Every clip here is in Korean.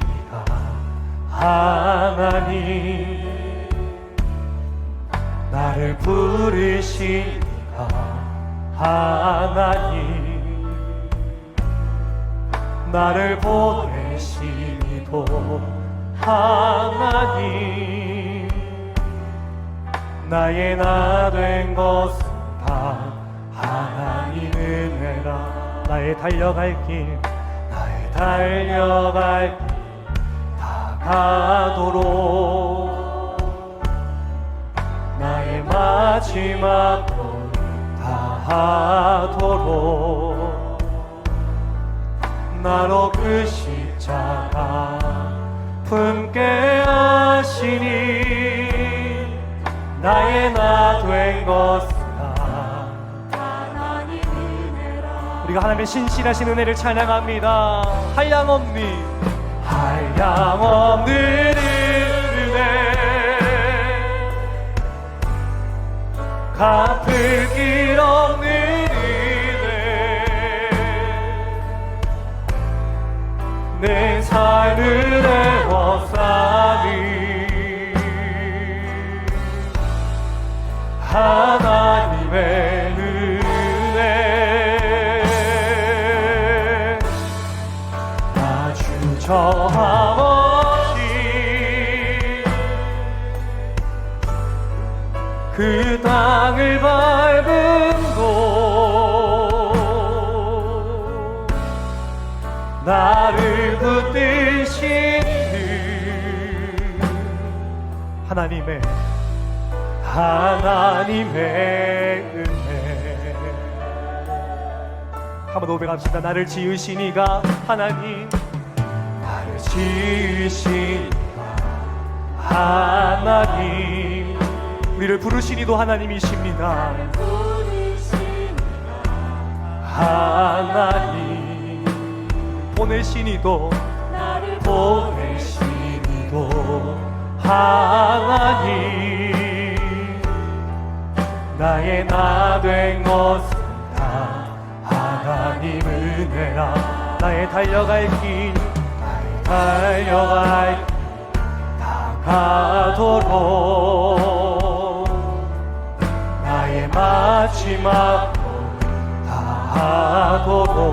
이가 하나님 나를 이가 하나님 나를 보내신 이도 하나님. 나의 나 된 것은 다 하나님 은혜라. 나의 달려갈 길 달려갈 길 다가도록 나의 마지막 다 하도록 나로 그 십자가 품게 하시니 나의 나 된 것 우리가 하나님의 신실하신 은혜를 찬양합니다. 한량없니. 한량없는 은혜. 갚을 길 없는 은혜. 내 삶을 저함없이 그 땅을 밟은 곳 나를 붙드신 그 하나님의 하나님의 은혜. 한번 고백합시다. 나를 지으신 이가 하나님 지으신 하나님. 우리를 부르신 이도 하나님이십니다. 하나님 보내신 이도 나를 보내신 이도 하나님 나의 나 된 것은 다 하나님 은혜라. 나의 달려갈 길 달려갈 길 다가도록 나의 마지막 다하도록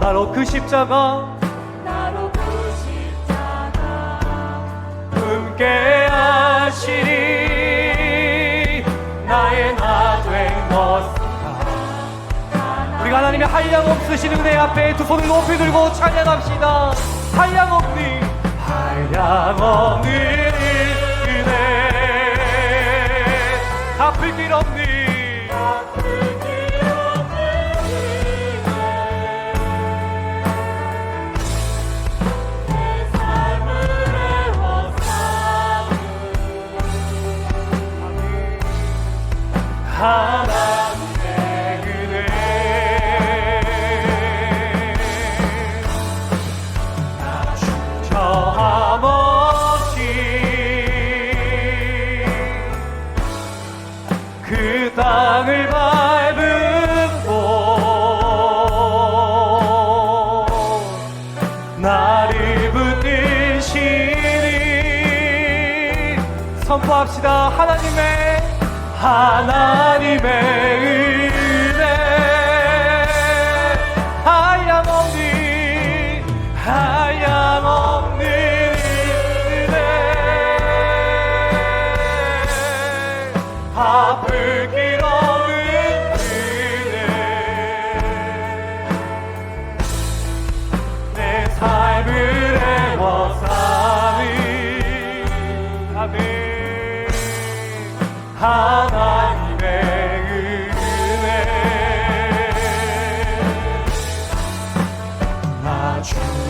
나로 그 십자가 나로 그 십자가 품게 하시니 나의 나된 것이다 우리가 하나님의 한량 없으신 은혜 앞에 두 손을 높이 들고 찬양합시다 한량 없니. 한량 없는 은혜 갚을 길 없니 하나님의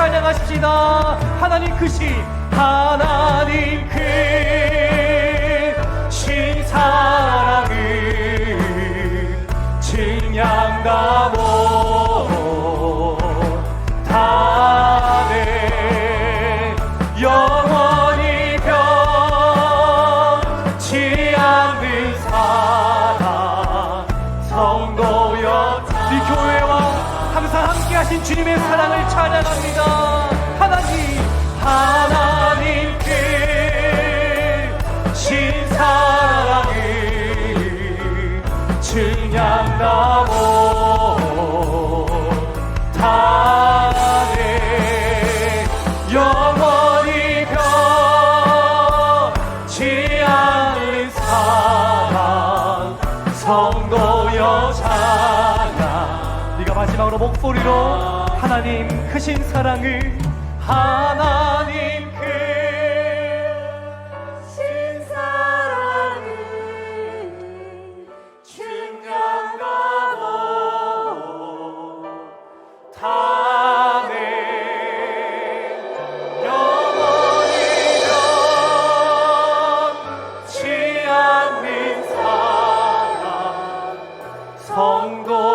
찬양하십시다. 하나님 그 크시 하나님 그 크신 사랑을 증양가보 하신 주님의 사랑을 찬양합니다. 하나님, 하나님께 신사랑이 증량나 목소리로 하나님 크신 사랑을 하나님 그 크신 사랑을 충격하고 다내 영원히 변치 않는 사랑 성도